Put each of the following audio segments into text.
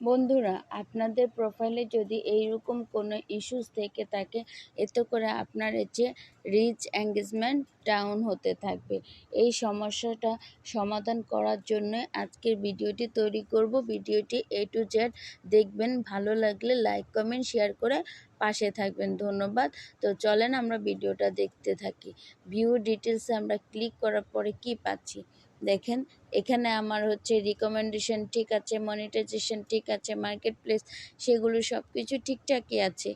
বন্ধুরা, আপনাদের প্রোফাইলে যদি এইরকম কোনো ইস্যুস থেকে থাকে, এতে করে আপনার হচ্ছে রিচ এঙ্গেজমেন্ট ডাউন হতে থাকবে। এই সমস্যাটা সমাধান করার জন্য আজকের ভিডিওটি তৈরি করব। ভিডিওটি এ টু জেড দেখবেন, ভালো লাগলে লাইক কমেন্ট শেয়ার করে পাশে থাকবেন। ধন্যবাদ। তো চলেন আমরা ভিডিওটা দেখতে থাকি। ভিউ ডিটেলসে আমরা ক্লিক করার পরে কি পাচ্ছি? দেখেন, এখানে আমার হচ্ছে রিকমেন্ডেশন ঠিক আছে মনিটাইজেশন ঠিক আছে মার্কেট প্লেস সেগুলো সব কিছু ঠিকঠাকই আছে,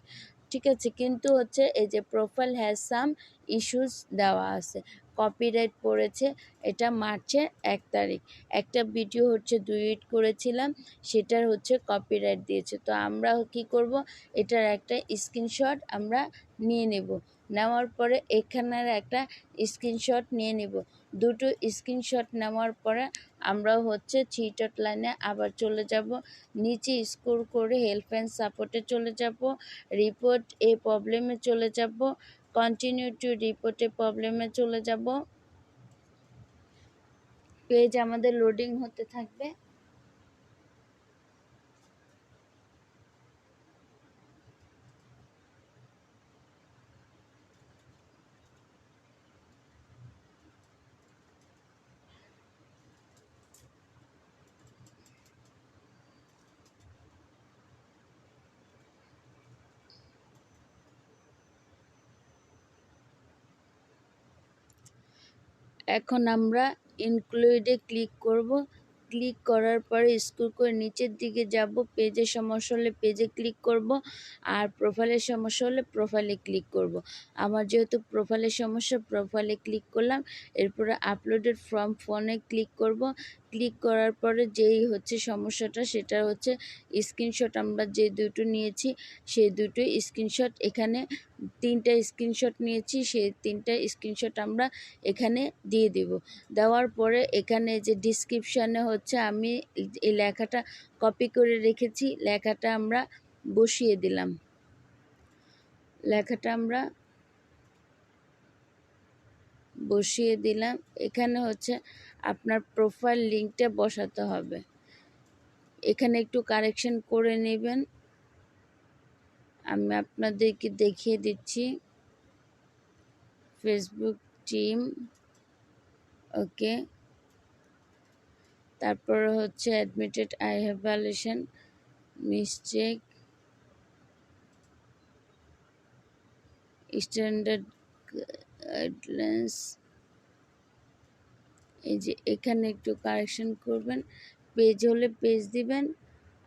ঠিক আছে। কিন্তু হচ্ছে এই যে প্রোফাইল হ্যাজ সাম ইস্যুস দেওয়া আছে কপিরাইট পড়েছে, এটা মার্চের এক তারিখ। একটা ভিডিও হচ্ছে দুইট করেছিলাম, সেটার হচ্ছে কপিরাইট দিয়েছে। তো আমরা কি করব? এটার একটা স্ক্রিনশট আমরা নিয়ে নেব। নেওয়ার পরে এখানের একটা স্ক্রিনশট নিয়ে নিব। দুটো স্ক্রিনশট নেওয়ার পরে আমরা হচ্ছে থ্রি লাইনে আবার চলে যাব। নিচে স্কোর করে হেল্প অ্যান্ড সাপোর্টে চলে যাব। রিপোর্ট এ প্রবলেমে চলে যাব। কন্টিনিউ টু রিপোর্টে প্রবলেমে চলে যাব। পেজ আমাদের লোডিং হতে থাকবে। এখন আমরা ইনক্লুডে ক্লিক করব। ক্লিক করার পরে স্কুল করে নিচের দিকে যাব পেজে সমস্যা হলে পেজে ক্লিক করব আর প্রোফাইলের সমস্যা হলে প্রোফাইলে ক্লিক করব। আমার যেহেতু প্রোফাইলের সমস্যা প্রোফাইলে ক্লিক করলাম, এরপরে আপলোডেড ফর্ম ফোনে ক্লিক করব। ক্লিক করার পরে যেই হচ্ছে সমস্যাটা সেটা হচ্ছে স্ক্রিনশট আমরা যে দুটো নিয়েছি, সেই দুটো স্ক্রিনশট এখানে তিনটা স্ক্রিনশট নিয়েছি, সেই তিনটা স্ক্রিনশট আমরা এখানে দিয়ে দেব। দেওয়ার পরে এখানে যে ডিসক্রিপশানে হচ্ছে আমি এই লেখাটা কপি করে রেখেছি, লেখাটা আমরা বসিয়ে দিলাম। লেখাটা আমরা বসিয়ে দিলাম। এখানে হচ্ছে আপনার প্রোফাইল লিঙ্কটা বসাতে হবে। এখানে একটু কারেকশন করে নেবেন। আমি আপনাদেরকে দেখিয়ে দিচ্ছি। ফেসবুক টিম ওকে তারপর হচ্ছে admitted I have valuation mischeck standard guidelines এই যে এখানে একটু কারেকশন করবেন। পেজ হলে পেজ দিবেন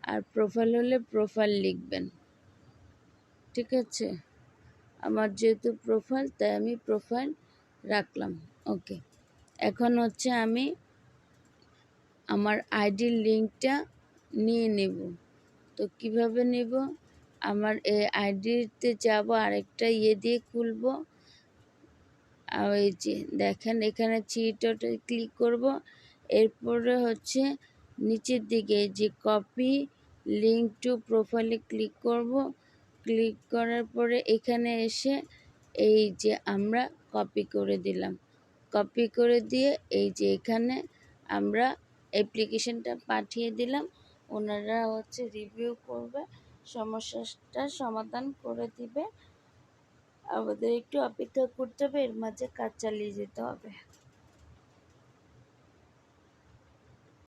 আর প্রোফাইল হলে প্রোফাইল লিখবেন। ঠিক আছে? আমার যেহেতু প্রোফাইল তাই আমি প্রোফাইল রাখলাম। ওকে এখন হচ্ছে আমি আমার আইডির লিঙ্কটা নিয়ে নেব। তো কীভাবে নেব? আমার এই আইডিতে যাব, আরেকটা ইয়ে দিয়ে খুলবো। আর এই যে দেখেন, এখানে চিটটা ক্লিক করব। এরপরে হচ্ছে নিচের দিকে যে কপি লিঙ্ক টু প্রোফাইলে ক্লিক করব। ক্লিক করার পরে এখানে এসে এই যে আমরা কপি করে দিলাম। কপি করে দিয়ে এই যে এখানে আমরা অ্যাপ্লিকেশনটা পাঠিয়ে দিলাম। ওনারা হচ্ছে রিভিউ করবে, সমস্যাটা সমাধান করে দিবে। আমাদের একটু অপেক্ষা করতে হবে এর মাঝে কাজ চালিয়ে যেতে হবে।